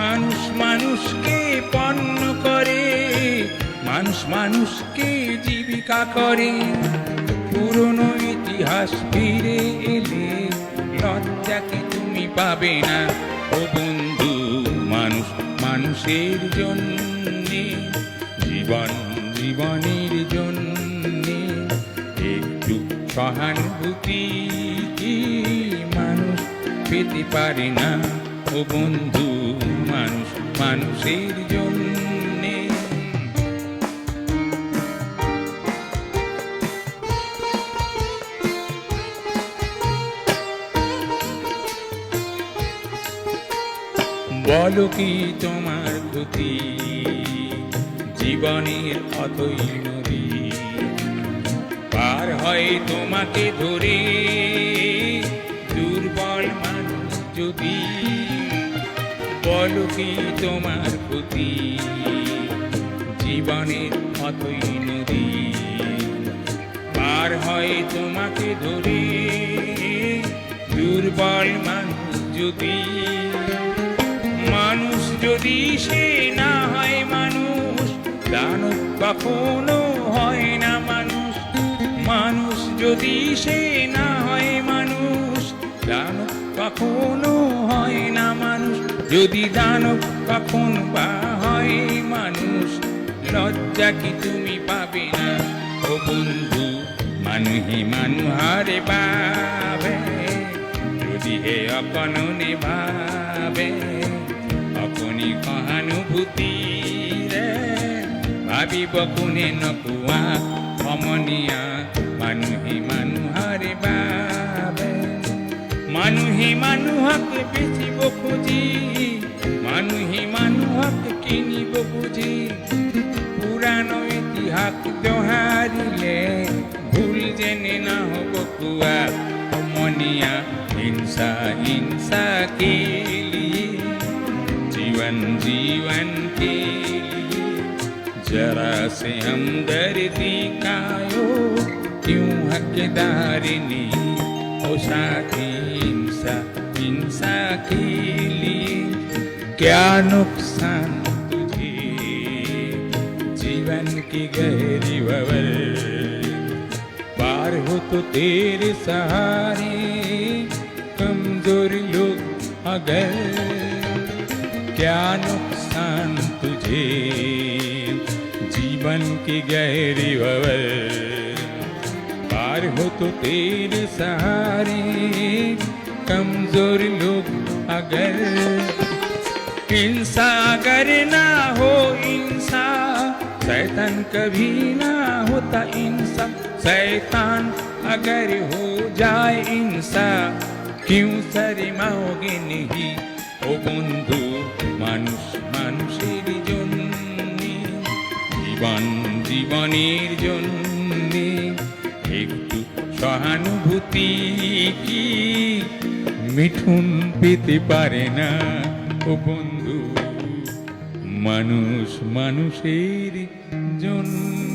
মানুষ মানুষকে পণ্য করে, মানুষ মানুষকে জীবিকা করে। পুরনো ইতিহাস ফিরে এলে লজ্জাকে তুমি পাবে না। ও বন্ধু, মানুষ মানুষের জন্যে, জীবন জীবনের জন্যে একটু সহানুভূতি মানুষ পেতে পারে না? ও বন্ধু মানুষ, মানুষের জন্যে। বলো কি তোমার ক্ষতি জীবনের অতই নদী? পার হয় তোমাকে ধরে দুর্বল মানুষ যদি বলো কি তোমার ক্ষতি? জীবনের অতই নদী। পার হয় তোমাকে ধরে, দুর্বল মানুষ যদি। মানুষ যদি সে না হয় মানুষ, দানব কখনো হয় না মানুষ। মানুষ যদি সে না হয় মানুষ, দানব কখনো হয় না মানুষ। যদি দানব কখন বা হয় মানুষ, লজ্জা কি তুমি পাবে না? ও বন্ধু, মানুহে মানুহারে পাবে যদি হে অকননে ভাবে অকনি সহানুভূতি রে, ভাবিব কোনে নকুয়া সমনীয়া মানুহে মানুহৰে বাবে মানুহে মানুহক বেচিব খুজি মানুহে মানুহক কিনিব বুজি পুৰাণ ইতিহাস দোহাৰিলে ভুল যেনে নহ'ব কোৱা সমনীয়া হিংসা হিংসা के लिए जीवन जीवन के लिए जरा से हमदर्दी कायो क्यों हकदारिनी ओ साथी हिंसा हिंसा के लिए क्या नुकसान तुझे? जीवन की गहरी बवल पार हो तो तेरे सहारे, कमज़ोर लोग अगर क्या नुकसान तुझे? जीवन की गहरी बवल हो तो तेरे सहारे कमजोर लोग अगर हिंसा अगर ना हो इंसा शैतान कभी ना होता इंसा शैतान अगर हो जाए इंसा क्यों शर्माओगे नहीं ও বন্ধু মানুষ মানুষের জন্যে জীবন জীবনের জন্যে একটু সহানুভূতি কি মিঠুন পেতে পারে না। ও বন্ধু মানুষ মানুষের জন্য